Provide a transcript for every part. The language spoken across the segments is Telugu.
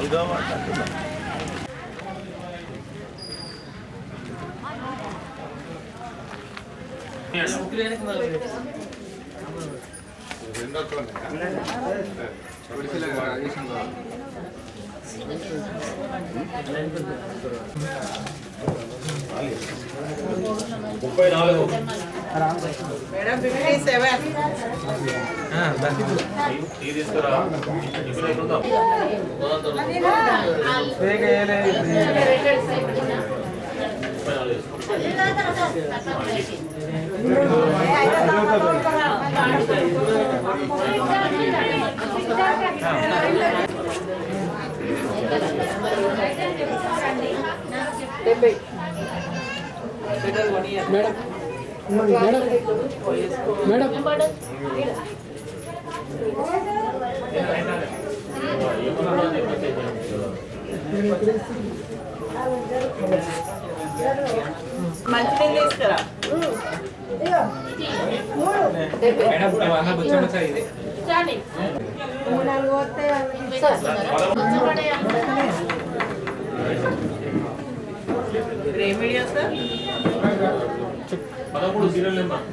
ఏదో మాట్లాడుతున్నా ముప్పై నాలుగు. మేడం ఫిఫ్టీ సెవెన్ టీ తీసుకురా టిఫిన్ అయిపోతుందా ముప్పై నాలుగు వేసుకో. డెబ్బై one year madam madam madam మంచినీళ్ళు తీసుకురా ఇప్పుడు సార్ పదమూడు సీరియల్ నెంబర్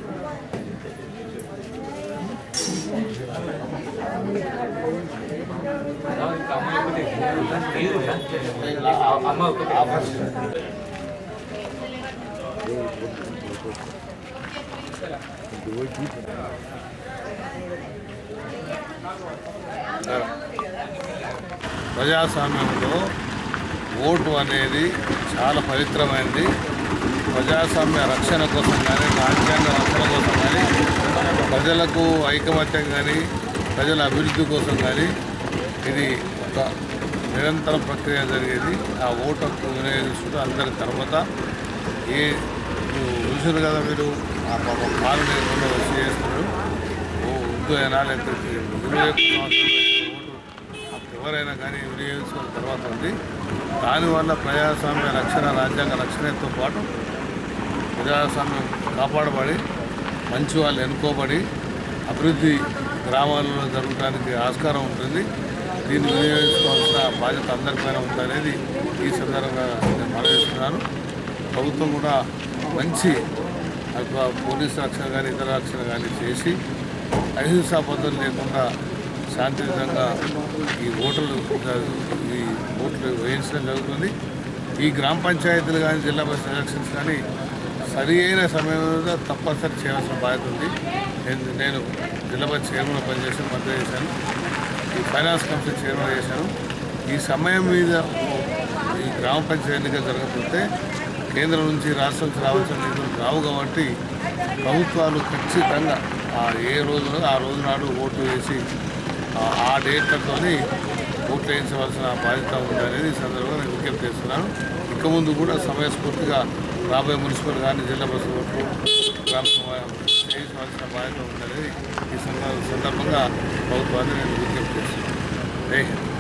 ప్రజాస్వామ్యంలో ఓటు అనేది చాలా పవిత్రమైనది ప్రజాస్వామ్య రక్షణ కోసం కానీ రాజ్యాంగ రక్షణ కోసం కానీ ప్రజలకు ఐకమత్యం కానీ ప్రజల అభివృద్ధి కోసం కానీ ఇది ఒక నిరంతర ప్రక్రియ జరిగేది. ఆ ఓటు హక్కు వినియోగించుకుంటూ అందరి తర్వాత ఏ చూసారు కదా మీరు? ఆ పాప పాలు లేకుండా వచ్చి చేస్తున్నారు. ఓ ఉద్దు అయినా లేకపోతే ఇరవై ఎవరైనా కానీ వినియోగించుకున్న తర్వాత ఉంది. దానివల్ల ప్రజాస్వామ్య రక్షణ రాజ్యాంగ రక్షణతో పాటు ప్రజాస్వామ్యం కాపాడబడి మంచి వాళ్ళు ఎన్నుకోబడి అభివృద్ధి గ్రామాలలో జరగడానికి ఆస్కారం ఉంటుంది. దీన్ని వినియోగించుకోవాల్సిన బాధ్యత అందరిపైన ఉందనేది ఈ సందర్భంగా నేను మనవిస్తున్నాను ప్రభుత్వం కూడా మంచి పోలీసు రక్షణ కానీ ఇతర రక్షణ కానీ చేసి అహింసా పద్ధతులు లేకుండా శాంతియుతంగా ఈ ఓటర్లు ఈ ఓట్లు వేయించడం జరుగుతుంది. ఈ గ్రామ పంచాయతీలు కానీ జిల్లా పరిషత్ ఎలక్షన్స్ కానీ సరి అయిన సమయంలో తప్పనిసరి చేయాల్సిన బాధ్యత ఉంది. నేను జిల్లా పరిషత్ చైర్మన్ పనిచేసాను మద్దతు చేశాను. ఈ ఫైనాన్స్ కమిషన్ చైర్మన్ చేశాను. ఈ సమయం మీద ఈ గ్రామ పంచాయతీ ఎన్నిక జరగకపోతే కేంద్రం నుంచి రాష్ట్రానికి రావాల్సిన నిధులు రావు కాబట్టి ప్రభుత్వాలు ఖచ్చితంగా ఆ ఏ రోజున ఆ రోజు నాడు ఓటు వేసి ఆ- డేట్లతో డేట్లతోని ఓట్లు వేయించవలసిన బాధ్యత ఉందనేది ఈ సందర్భంగా నేను విజ్ఞప్తి చేస్తున్నాను. ఇక ముందు కూడా సమయస్ఫూర్తిగా రాబోయే మున్సిపల్ కానీ జిల్లా బస్సు వరకు గ్రామ చేయించవలసిన బాధ్యత ఉందనేది ఈ సందర్భంగా ప్రభుత్వాన్ని నేను విజ్ఞప్తి చేస్తున్నాను.